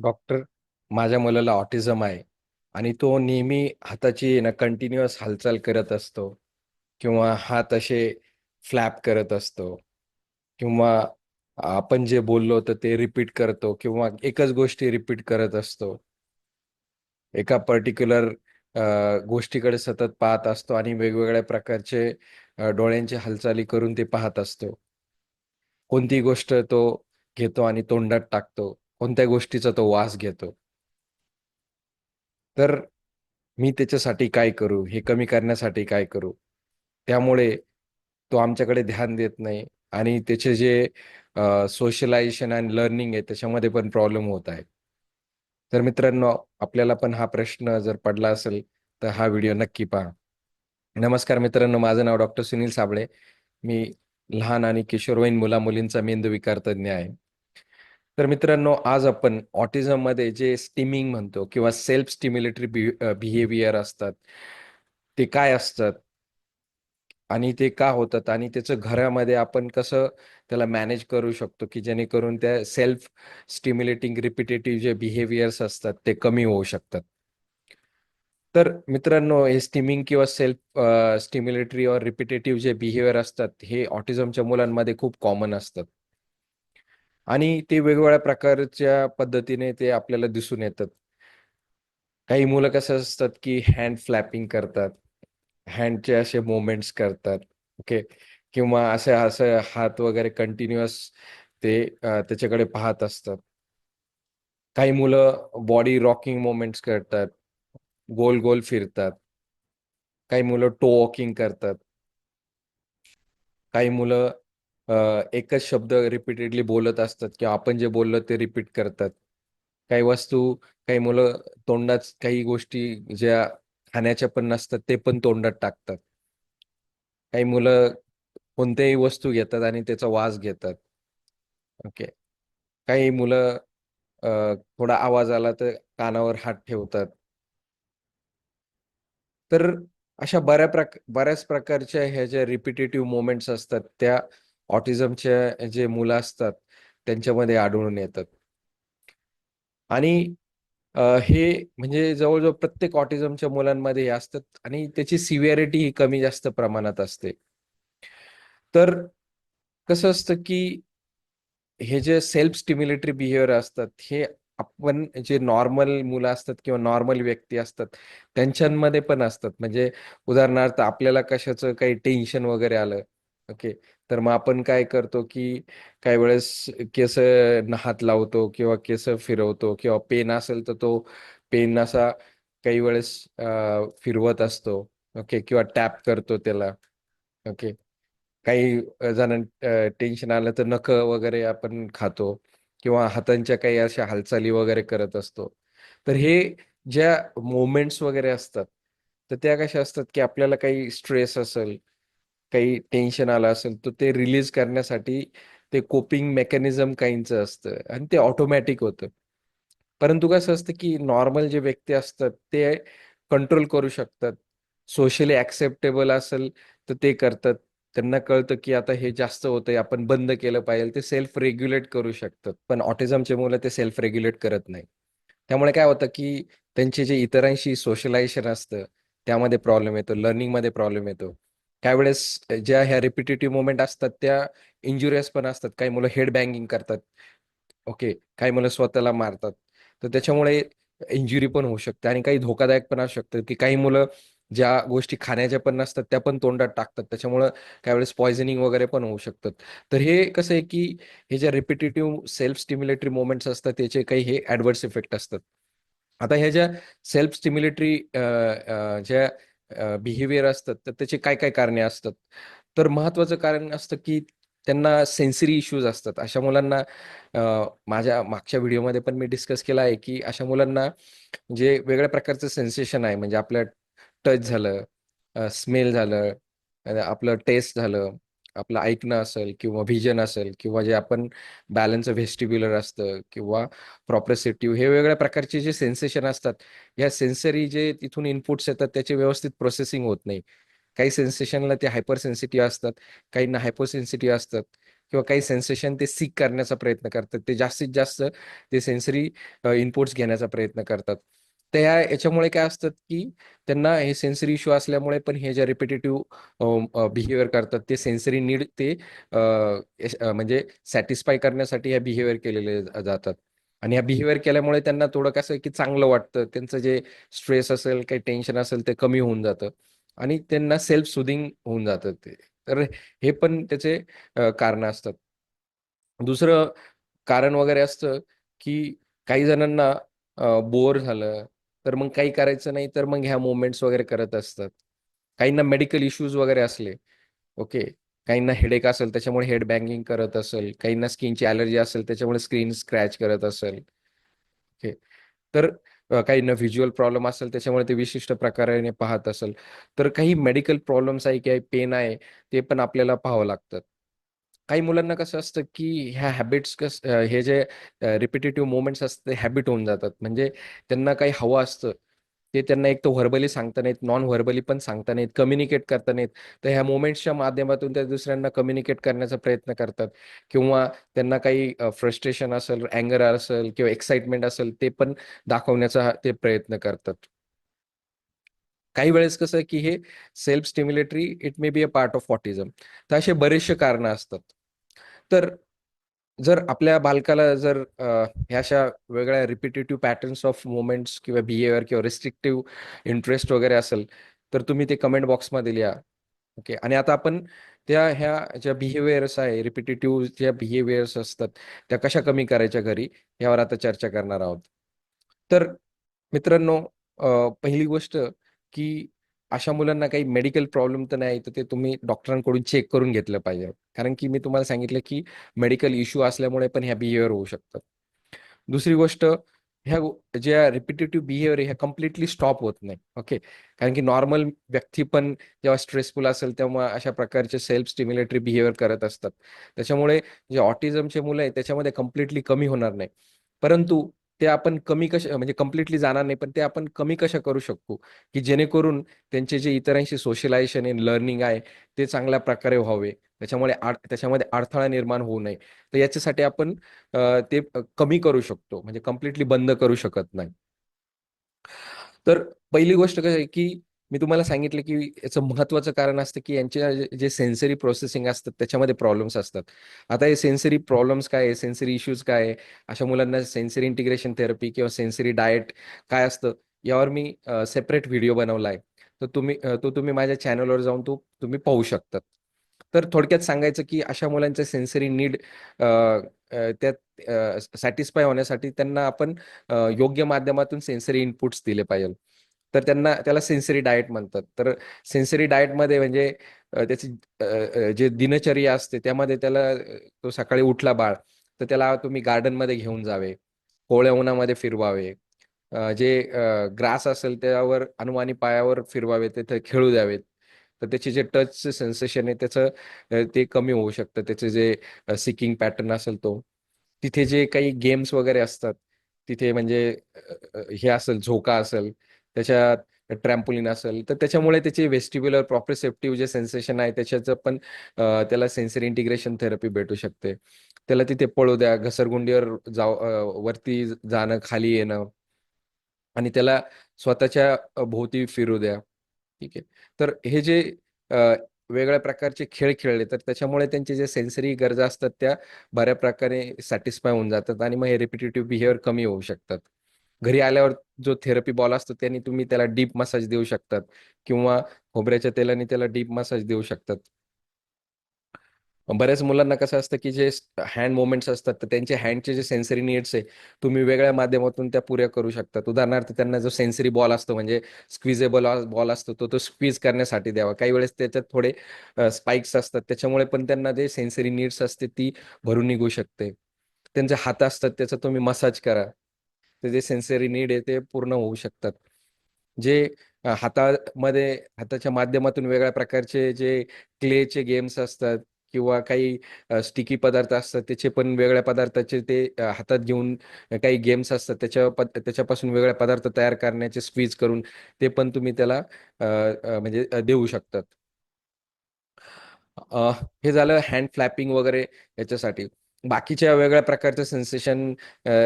Doctor माझ्या मुलाला autism आहे आणि तो नेहमी हाताची ना कंटिन्युअस हालचाल करत असतो किंवा हात असे फ्लॅप करत असतो किंवा आपण जे बोललो तर ते रिपीट करतो किंवा एकच गोष्टी रिपीट करत असतो. एका पर्टिक्युलर गोष्टीकडे सतत पाहत असतो आणि वेगवेगळ्या प्रकारचे डोळ्यांची हालचाली करून ते पाहत असतो. कोणती गोष्ट तो घेतो आणि तोंडात टाकतो. कोणत्या गोष्टीचा तो वास घेतो? तर मी त्याच्यासाठी काय करू? हे कमी करण्यासाठी काय करू? त्यामुळे तो आमच्याकडे ध्यान देत नाही आणि त्याचे जे सोशलायझेशन अँड लर्निंग आहे त्याच्यामध्ये पण प्रॉब्लेम होत आहे. तर मित्रांनो आपल्याला पण हा प्रश्न जर पडला असेल तर हा व्हिडिओ नक्की पहा. नमस्कार मित्रांनो माझं नाव डॉक्टर सुनील साबळे. मी लहान आणि किशोरवयीन मुला मुलींचा मेंदूविकार तज्ज्ञ आहे. तर मित्रांनो आज आपण ऑटिझममध्ये जे स्टिमिंग म्हणतो किंवा सेल्फ स्टिम्युलेटरी बिहेवियर असतात ते काय असतात आणि ते का होतात आणि त्याचं घरामध्ये आपण कसं त्याला मॅनेज करू शकतो की जेणेकरून त्या सेल्फ स्टिम्युलेटिंग रिपिटेटिव्ह जे बिहेवियर्स असतात ते कमी होऊ शकतात. तर मित्रांनो हे स्टिमिंग किंवा सेल्फ स्टिम्युलेटरी और रिपिटेटिव्ह जे बिहेवियर असतात हे ऑटिझमच्या मुलांमध्ये खूप कॉमन असतात. आणि ते वेगवेगळ्या प्रकारच्या पद्धतीने ते आपल्याला दिसून येतात. काही मुलं कसं असतात की हँड फ्लॅपिंग करतात हँडचे असे मुवमेंट्स करतात ओके किंवा असे असं हात वगैरे कंटिन्युअस ते त्याच्याकडे पाहत असतात. काही मुलं बॉडी रॉकिंग मुवमेंट्स करतात गोल गोल फिरतात. काही मुलं टो वॉकिंग करतात. काही मुलं एकच शब्द रिपीटेडली बोलत असतात किंवा आपण जे बोललो ते रिपीट करतात. काही वस्तू काही मुलं तोंडात काही गोष्टी ज्या खाण्याच्या पण नसतात ते पण तोंडात टाकतात. काही मुलं कोणत्याही वस्तू घेतात आणि त्याचा वास घेतात. ओके. काही मुलं थोडा आवाज आला तर कानावर हात ठेवतात. तर अशा बऱ्या प्रक बऱ्याच प्रकारच्या ह्या ज्या रिपिटेटिव्ह मोमेंट्स असतात त्या ऑटिझमच्या जे मुलं असतात त्यांच्यामध्ये आढळून येतात. आणि हे म्हणजे जवळजवळ प्रत्येक ऑटिझमच्या मुलांमध्ये हे असतात आणि त्याची सिव्हिअरिटी ही कमी जास्त प्रमाणात असते. तर कसं असतं की हे जे सेल्फ स्टिम्युलेटरी बिहेवियर असतात हे आपण जे नॉर्मल मुलं असतात किंवा नॉर्मल व्यक्ती असतात त्यांच्यामध्ये पण असतात. म्हणजे उदाहरणार्थ आपल्याला कशाचं काही टेन्शन वगैरे आलं ओके. तर मग आपण काय करतो की काही वेळेस केस हात लावतो किंवा केस फिरवतो किंवा पेन असेल तर तो पेन असा काही वेळेस फिरवत असतो. ओके किंवा टॅप करतो त्याला. ओके. काही जण टेन्शन आलं तर नख वगैरे आपण खातो किंवा हातांच्या काही अशा हालचाली वगैरे करत असतो. तर हे ज्या मोमेंट्स वगैरे असतात तर त्या कशा असतात की आपल्याला काही स्ट्रेस असेल काही टेन्शन आलं असेल तर ते रिलीज करण्यासाठी ते कोपिंग मेकॅनिझम काहींचं असतं आणि ते ऑटोमॅटिक होतं. परंतु कसं असतं की नॉर्मल जे व्यक्ती असतात ते कंट्रोल करू शकतात. सोशली ऍक्सेप्टेबल असेल तर ते करतात. त्यांना कळतं की आता हे जास्त होतंय आपण बंद केलं पाहिजे. ते सेल्फ रेग्युलेट करू शकतात पण ऑटिझमचे मुलं ते सेल्फ रेग्युलेट करत नाही. त्यामुळे काय होतं की त्यांचे जे इतरांशी सोशलायझेशन असतं त्यामध्ये प्रॉब्लेम येतो लर्निंगमध्ये प्रॉब्लेम येतो. काही वेळेस ज्या ह्या रिपिटेटिव्ह मुवमेंट असतात त्या इंजुरियस पण असतात. काही मुलं हेड बँगिंग करतात. ओके काही मुलं स्वतःला मारतात. तर त्याच्यामुळे इंजुरी पण होऊ शकते आणि काही धोकादायक पण असू शकतं की काही मुलं ज्या गोष्टी खाण्याच्या पण नसतात त्या पण तोंडात टाकतात. त्याच्यामुळं काही वेळेस पॉयझनिंग वगैरे पण होऊ शकतात. तर हे कसं आहे की हे ज्या रिपिटेटिव्ह सेल्फ स्टिम्युलेटरी मुवमेंट्स असतात त्याचे काही हे ऍडव्हर्स इफेक्ट असतात. आता ह्या ज्या सेल्फ स्टिम्युलेटरी ज्या बिहेवियर असतात तर त्याचे काय काय कारणे असतात? तर महत्वाचं कारण असतं की त्यांना सेन्सरी इश्यूज असतात. अशा मुलांना माझ्या मागच्या व्हिडिओमध्ये पण मी डिस्कस केलं आहे की अशा मुलांना जे वेगळ्या प्रकारचं सेन्सेशन आहे म्हणजे आपलं टच झालं स्मेल झालं आपलं टेस्ट झालं आपलं ऐकणं असेल किंवा व्हिजन असेल किंवा जे आपण बॅलन्स व्हेस्टिब्युलर असतं किंवा प्रॉप्रेसेटिव्ह हे वेगवेगळ्या प्रकारचे जे सेन्सेशन असतात या सेन्सरी जे तिथून इनपुट्स येतात त्याचे व्यवस्थित प्रोसेसिंग होत नाही. काही सेन्सेशनला ते हायपर सेन्सिटिव्ह असतात काहींना हायपर सेन्सिटिव्ह असतात किंवा काही सेन्सेशन ते सीक करण्याचा प्रयत्न करतात ते जास्तीत जास्त ते सेन्सरी इनपुट्स घेण्याचा प्रयत्न करतात. त्या याच्यामुळे काय असतात की त्यांना हे सेन्सरी इश्यू असल्यामुळे पण हे जे रिपिटेटिव्ह बिहेवियर करतात ते सेन्सरी नीड ते म्हणजे सॅटिस्फाय करण्यासाठी ह्या बिहेवियर केलेले जातात. आणि ह्या बिहेवियर केल्यामुळे त्यांना थोडं कसं की चांगलं वाटतं. त्यांचं जे स्ट्रेस असेल काही टेन्शन असेल ते कमी होऊन जातं. आणि त्यांना सेल्फ सुदिंग होऊन जातं ते. तर हे पण त्याचे कारण असतात. दुसरं कारण वगैरे असतं की काही जणांना बोर झालं तर मग काही करायचं नाही तर मग ह्या मुवमेंट्स वगैरे करत असतात. काहींना मेडिकल इश्यूज वगैरे असले ओके. काहींना हेडेक असेल त्याच्यामुळे हेड बँगिंग करत असेल. काहींना स्किनची ॲलर्जी असेल त्याच्यामुळे स्क्रीन स्क्रॅच करत असेल. ओके. तर काहींना व्हिज्युअल प्रॉब्लेम असेल त्याच्यामुळे ते विशिष्ट प्रकाराने पाहत असेल. तर काही मेडिकल प्रॉब्लेम्स आहे काही पेन आहे ते पण आपल्याला पाहावं लागतात. काही मुलांना कसं असतं की ह्या हॅबिट्स कस हे जे रिपिटेटिव्ह मुवमेंट्स असतात ते हॅबिट होऊन जातात. म्हणजे त्यांना काही हवं असतं ते त्यांना एक तर व्हर्बली सांगता नाहीत नॉन व्हर्बली पण सांगता नाहीत कम्युनिकेट करता नाहीत. तर ह्या मुवमेंट्सच्या माध्यमातून त्या दुसऱ्यांना कम्युनिकेट करण्याचा प्रयत्न करतात. किंवा त्यांना काही फ्रस्ट्रेशन असेल अँगर असेल किंवा एक्साइटमेंट असेल ते पण दाखवण्याचा ते प्रयत्न करतात. काही वेळेस कसं की हे self stimulatory it may be a part of autism तर असे बरेचसे कारण असतात. तर जर आपल्या बालकाला जर ह्या अशा वेगळ्या रिपिटेटिव्ह पॅटर्न्स ऑफ मुवमेंट्स किंवा बिहेवियर किंवा रिस्ट्रिक्टिव्ह इंटरेस्ट वगैरे असेल तर तुम्ही ते कमेंट बॉक्समध्ये लिहा. ओके आणि आता आपण त्या ह्या ज्या बिहेवियर्स आहे रिपिटेटिव्ह ज्या बिहेवियर्स असतात त्या कशा कमी करायच्या घरी यावर आता चर्चा करणार आहोत. तर मित्रांनो पहिली गोष्ट की अशा मुलांना काही मेडिकल प्रॉब्लेम तर नाही तर ते तुम्ही डॉक्टरांकडून चेक करून घेतलं पाहिजे. कारण की मी तुम्हाला सांगितलं की मेडिकल इश्यू असल्यामुळे पण ह्या बिहेवियर होऊ शकतात. दुसरी गोष्ट ह्या ज्या रिपिटेटिव्ह बिहेवियर ह्या कम्प्लिटली स्टॉप होत नाही. ओके कारण की नॉर्मल व्यक्ती पण जेव्हा स्ट्रेसफुल असेल तेव्हा अशा प्रकारचे सेल्फ स्टिम्युलेटरी बिहेवियर करत असतात. त्याच्यामुळे जे ऑटिझमचे मुलं आहे त्याच्यामध्ये कम्प्लिटली कमी होणार नाही. परंतु ते आपण कमी कशा म्हणजे कम्प्लिटली जाणार नाही पण ते आपण कमी कशा करू शकतो की जेणेकरून त्यांचे जे इतरांशी सोशलायझेशन आहे लर्निंग आहे ते चांगल्या प्रकारे व्हावे. त्याच्यामुळे त्याच्यामध्ये अडथळा निर्माण होऊ नये. तर याच्यासाठी आपण ते कमी करू शकतो. म्हणजे कम्प्लिटली बंद करू शकत नाही. तर पहिली गोष्ट कशी आहे की मी तुम्हाला सांगितलं की याचं महत्वाचं कारण असतं की यांचे जे सेन्सरी प्रोसेसिंग असतात त्याच्यामध्ये प्रॉब्लेम्स असतात. आता हे सेन्सरी प्रॉब्लेम्स काय आहे? सेन्सरी इश्यूज काय आहे? अशा मुलांना सेन्सरी इंटिग्रेशन थेरपी किंवा सेन्सरी डाएट काय असतं? यावर मी सेपरेट व्हिडिओ बनवला आहे. तर तुम्ही तो तुम्ही माझ्या चॅनलवर जाऊन तो तुम्ही पाहू शकतात तर थोडक्यात सांगायचं की अशा मुलांचे सेन्सरी नीड त्यात सॅटिस्फाय होण्यासाठी त्यांना आपण योग्य माध्यमातून सेन्सरी इनपुट्स दिले पाहिजे तर त्यांना त्याला सेन्सरी डाएट म्हणतात. तर सेन्सरी डाएटमध्ये म्हणजे त्याची जे दिनचर्या असते त्यामध्ये त्याला तो सकाळी उठला बाळ तर त्याला तुम्ही गार्डनमध्ये घेऊन जावे कोवळ्या उन्हामध्ये फिरवावे जे ग्रास असेल त्यावर अनुमानी पायावर फिरवावे तिथे खेळू द्यावेत. तर त्याचे जे टच सेन्सेशन आहे त्याचं ते कमी होऊ शकतं. त्याचे जे सिकिंग पॅटर्न असेल तो. तिथे जे काही गेम्स वगैरे असतात तिथे म्हणजे हे असेल झोका असेल त्याच्यात ट्रॅम्पोलिन असेल तर त्याच्यामुळे त्याचे वेस्टिब्युलर प्रॉप्रिसेप्टिव्ह जे सेन्सेशन आहे त्याच्याचं पण त्याला सेन्सरी इंटिग्रेशन थेरपी भेटू शकते. त्याला तिथे पळू द्या घसरगुंडीवर जाव वरती जाणं खाली येणं आणि त्याला स्वतःच्या भोवती फिरू द्या. ठीक आहे. तर हे जे वेगळ्या प्रकारचे खेळ खेळले तर त्याच्यामुळे त्यांचे जे सेन्सरी गरजा असतात त्या बऱ्या प्रकारे सॅटिस्फाय होऊन जातात आणि मग हे रिपिटेटिव्ह बिहेवियर कमी होऊ शकतात. घरी आल्यावर जो थेरपी बॉल असतो त्याने तुम्ही त्याला डीप मसाज देऊ शकतात. किंवा खोबऱ्याच्या तेलाने त्याला डीप मसाज देऊ शकतात. बऱ्याच मुलांना कसं असतं की जे हँड मुवमेंट्स असतात तर त्यांचे हँडचे जे सेन्सरी नीड्स आहे तुम्ही वेगळ्या माध्यमातून त्या पुऱ्या करू शकतात. उदाहरणार्थ त्यांना जो सेन्सरी बॉल असतो म्हणजे स्क्विजेबल बॉल असतो तो तो स्क्वीज करण्यासाठी द्यावा. काही वेळेस त्याच्यात थोडे स्पाइक्स असतात त्याच्यामुळे पण त्यांना जे सेन्सरी नीड्स असते ती भरून निघू शकते. त्यांचे हात असतात त्याचा तुम्ही मसाज करा. ते जे सेन्सरी नीड आहे ते पूर्ण होऊ शकतात जे हातामध्ये हाताच्या माध्यमातून वेगळ्या प्रकारचे जे क्लेचे गेम्स असतात किंवा काही स्टिकी पदार्थ असतात त्याचे पण वेगळ्या पदार्थाचे ते हातात घेऊन काही गेम्स असतात त्याच्या त्याच्यापासून वेगळ्या पदार्थ तयार करण्याचे स्क्वीज करून ते पण तुम्ही त्याला म्हणजे देऊ शकतात हे झालं हँड फ्लॅपिंग वगैरे याच्यासाठी. बाकीच्या वेगळ्या प्रकारचं सेन्सेशन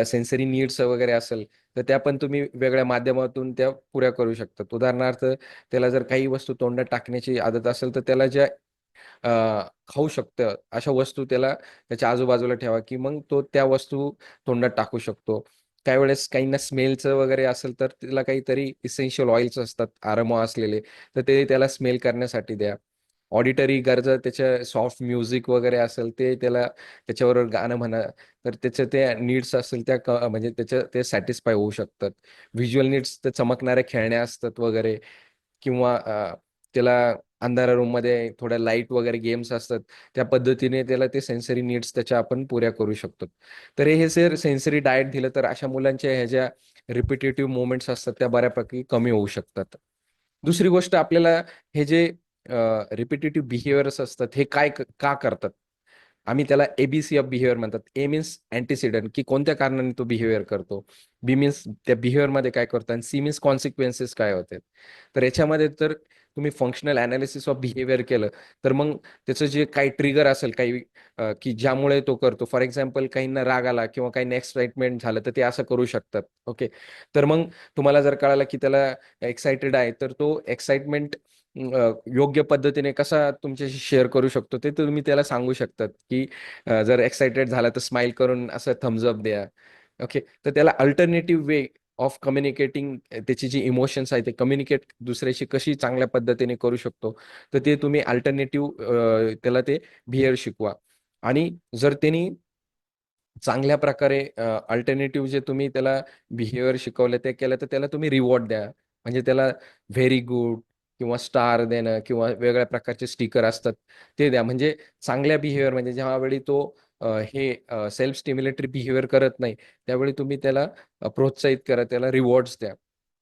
सेन्सरी नीड्स वगैरे असेल, तर त्या पण तुम्ही वेगळ्या माध्यमातून त्या पुऱ्या करू शकतात. उदाहरणार्थ त्याला जर काही वस्तू तोंडात टाकण्याची आदत असेल, तर त्याला ज्या खाऊ शकतं अशा वस्तू त्याला त्याच्या आजूबाजूला ठेवा, की मग तो त्या वस्तू तोंडात टाकू शकतो. काही वेळेस काहींना स्मेलचं वगैरे असेल, तर त्याला काहीतरी इसेन्शियल ऑइल्स असतात आरमो असलेले, तर ते त्याला स्मेल करण्यासाठी द्या. ऑडिटरी गरजा त्याच्या सॉफ्ट म्युझिक वगैरे असेल, ते त्याला त्याच्याबरोबर गाणं म्हणा, तर त्याच्या ते नीड्स असतील त्या म्हणजे त्याच्या ते सॅटिस्फाय होऊ शकतात. व्हिज्युअल नीड्स ते चमकणाऱ्या खेळण्या असतात वगैरे किंवा त्याला अंधारा रूममध्ये थोड्या लाइट वगैरे गेम्स असतात. त्या पद्धतीने त्याला ते सेन्सरी नीड्स त्याच्या आपण पुऱ्या करू शकतो. तर हे जर सेन्सरी डायट दिलं, तर अशा मुलांच्या ह्या ज्या रिपिटेटिव्ह मुवमेंट्स असतात, त्या बऱ्यापैकी कमी होऊ शकतात. दुसरी गोष्ट आपल्याला हे जे रिपिटेटिव्ह बिहेवियर्स असतात, हे काय का करतात? आम्ही त्याला एबीसी ऑफ बिहेवियर म्हणतात. ए मीन्स अँटीसिडंट की कोणत्या कारणाने तो बिहेवियर करतो. बी मीन्स त्या बिहेवियरमध्ये काय करतो आणि सी मीन्स कॉन्सिक्वेन्सेस काय होते. तर याच्यामध्ये तर तुम्ही फंक्शनल अनालिसिस ऑफ बिहेवियर केलं, तर मग त्याचं जे काही ट्रिगर असेल काही की ज्यामुळे तो करतो. फॉर एक्झाम्पल काहींना राग आला किंवा काही एक्साइटमेंट झालं, तर ते असं करू शकतात. ओके. तर मग तुम्हाला जर कळालं, की त्याला एक्साइटेड आहे, तर तो एक्साइटमेंट योग्य पद्धतीने कसा तुमच्याशी शेअर करू शकतो, ते तुम्ही त्याला सांगू शकतात, की जर एक्साइटेड झाला, तर स्माइल करून असं थम्स अप द्या. ओके. तर त्याला अल्टरनेटिव्ह वे ऑफ कम्युनिकेटिंग त्याची जी इमोशन्स आहे ते कम्युनिकेट दुसऱ्याशी कशी चांगल्या पद्धतीने करू शकतो, तर ते तुम्ही अल्टरनेटिव्ह त्याला ते बिहेअर शिकवा. आणि जर त्यांनी चांगल्या प्रकारे अल्टरनेटिव्ह जे तुम्ही त्याला बिहेवियर शिकवलं ते केलं, तर त्याला तुम्ही रिवॉर्ड द्या. म्हणजे त्याला व्हेरी गुड किंवा स्टार देणं किंवा वेगळ्या प्रकारचे स्टिकर असतात, ते द्या. म्हणजे चांगल्या बिहेवियर म्हणजे ज्यावेळी तो हे सेल्फ स्टिम्युलेटरी बिहेवियर करत नाही, त्यावेळी तुम्ही त्याला प्रोत्साहित करा, त्याला रिवॉर्ड्स द्या.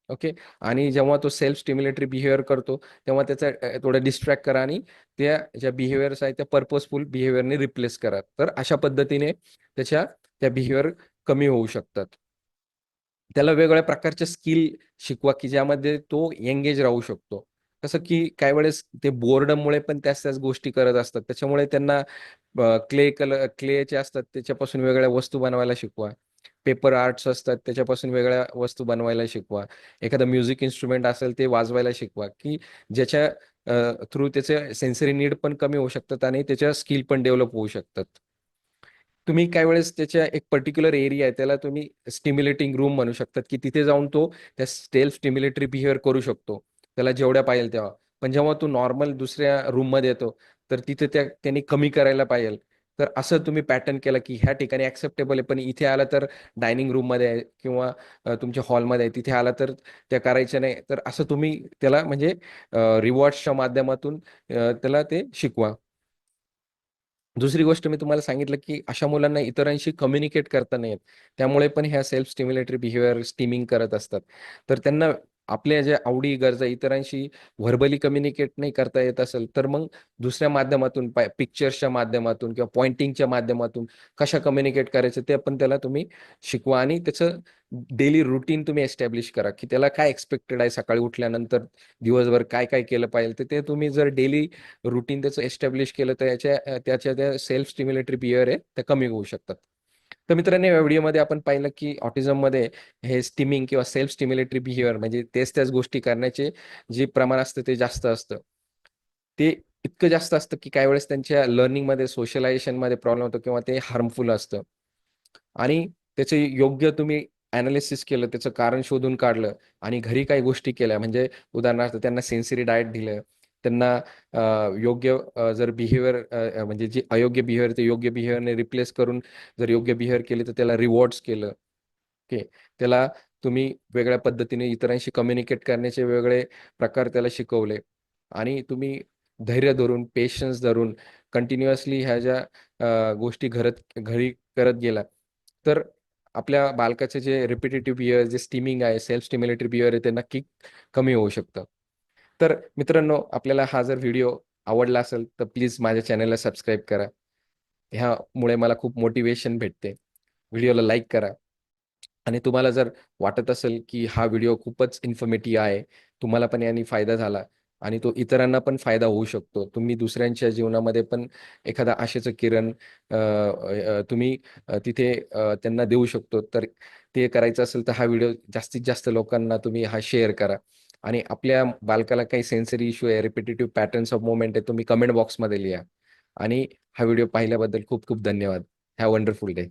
ओके. आणि जेव्हा तो सेल्फ स्टिम्युलेटरी बिहेवियर करतो, तेव्हा त्याचा थोडं डिस्ट्रॅक्ट करा आणि त्या ज्या बिहेवियर्स आहेत, त्या पर्पजफुल बिहेवियरने रिप्लेस करा. तर अशा पद्धतीने त्याच्या त्या बिहेवियर कमी होऊ शकतात. त्याला वेगवेगळ्या प्रकारचे स्किल शिकवा, की ज्यामध्ये तो एंगेज राहू शकतो. कसं की काही वेळेस ते बोर्डमुळे पण त्याच-त्याच गोष्टी करत असतात. त्याच्यामुळे त्यांना क्ले कलर क्लेचे असतात त्याच्यापासून वेगळ्या वस्तू बनवायला शिकवा. पेपर आर्ट्स असतात त्याच्यापासून वेगळ्या वस्तू बनवायला शिकवा. एखादं म्युझिक इन्स्ट्रुमेंट असेल ते वाजवायला शिकवा, की ज्याच्या थ्रू त्याचे सेन्सरी नीड पण कमी होऊ शकतात आणि त्याच्या स्किल पण डेव्हलप होऊ शकतात. तुम्ही काही वेळेस त्याच्या एक पर्टिक्युलर एरिया आहे, त्याला तुम्ही स्टिम्युलेटिंग रूम म्हणू शकतात, की तिथे जाऊन तो त्या सेल्फ स्टिम्युलेटरी बिहेवियर करू शकतो. त्याला जेवढ्या पाहिजे तेव्हा. पण जेव्हा तू नॉर्मल दुसऱ्या रूममध्ये येतो, तर तिथे त्या त्यांनी कमी करायला पाहिजेल. तर असं तुम्ही पॅटर्न केलं, की ह्या ठिकाणी ऍक्सेप्टेबल आहे, पण इथे आला तर डायनिंग रूममध्ये आहे किंवा तुमच्या हॉलमध्ये आहे, तिथे आला तर त्या करायच्या नाही. तर असं तुम्ही त्याला म्हणजे रिवॉर्ड्सच्या माध्यमातून त्याला ते शिकवा. दुसरी गोष्ट मी तुम्हाला सांगितलं, की अशा मुलांना इतरांशी कम्युनिकेट करता नाही येत. त्यामुळे पण ह्या सेल्फ स्टिम्युलेटरी बिहेवियर स्टीमिंग करत असतात. तर त्यांना आपल्या ज्या आवडी, गरजा इतरांशी व्हर्बली कम्युनिकेट नाही करता येत असेल, तर मग दुसऱ्या माध्यमातून पिक्चर्सच्या माध्यमातून किंवा पॉइंटिंगच्या माध्यमातून कशा कम्युनिकेट करायचं ते पण त्याला तुम्ही शिकवा आणि त्याचं डेली रुटीन तुम्ही एस्टॅब्लिश करा, की त्याला काय एक्स्पेक्टेड आहे सकाळी उठल्यानंतर दिवसभर काय-काय केलं पाहिजे. तर ते तुम्ही जर डेली रुटीन त्याचं एस्टॅब्लिश केलं तर याच्या त्याच्या त्या सेल्फ स्टिम्युलेटरी बिहेवियर आहे, त्या कमी होऊ शकतात. तर मित्रांनो, या व्हिडिओमध्ये आपण पाहिलं की ऑटिझममध्ये हे स्टिमिंग किंवा सेल्फ स्टिम्युलेटरी बिहेवियर म्हणजे तेच-त्याच गोष्टी करण्याचे जे प्रमाण असतं ते जास्त असतं. ते इतकं जास्त असतं की काही वेळेस त्यांच्या लर्निंगमध्ये, सोशलायझेशनमध्ये प्रॉब्लेम होतो किंवा ते हार्मफुल असतं. आणि त्याचे योग्य तुम्ही अनालिसिस केलं, त्याचं कारण शोधून काढलं आणि घरी काही गोष्टी केल्या म्हणजे उदाहरणार्थ त्यांना सेन्सरी डायट दिलं, त्यांना योग्य जर बिहेवियर म्हणजे जे अयोग्य बिहेवियर ते योग्य बिहेवियरने रिप्लेस करून जर योग्य बिहेवियर केले, तर त्याला रिवॉर्ड्स केलं. ओके. त्याला तुम्ही वेगळ्या पद्धतीने इतरांशी कम्युनिकेट करण्याचे वेगळे प्रकार त्याला शिकवले आणि तुम्ही धैर्य धरून, पेशन्स धरून कंटिन्युअसली ह्या ज्या गोष्टी घरत घरी करत गेला, तर आपल्या बालकाचे जे रिपिटेटिव्ह बिहेवियर जे स्टीमिंग आहे, सेल्फ स्टिम्युलेटरी बिहेवियर आहे, ते नक्की कमी होऊ शकतं. तर मित्रांनो, आपल्याला हा जर व्हिडिओ आवडला असेल, तर प्लीज माझ्या चॅनलला सबस्क्राईब करा. ह्यामुळे मला खूप मोटिवेशन भेटते. व्हिडिओला लाईक करा आणि तुम्हाला जर वाटत असेल, की हा व्हिडिओ खूपच इन्फॉर्मेटिव्ह आहे, तुम्हाला पण याने फायदा झाला, आणि तो इतरांना पण फायदा होऊ शकतो. तुम्ही दुसऱ्यांच्या जीवनामध्ये पण एखादा आशेचं किरण तुम्ही तिथे त्यांना देऊ शकतो. तर ते करायचं असेल तर हा व्हिडिओ जास्तीत जास्त लोकांना तुम्ही हा शेअर करा. आणि आपल्या बालकाला काही सेन्सरी इश्यू आहे, रिपिटेटिव्ह पॅटर्न्स ऑफ मुवमेंट आहे, तुम्ही कमेंट बॉक्समध्ये लिहा. आणि हा व्हिडिओ पाहिल्याबद्दल खूप खूप धन्यवाद. Have wonderful day.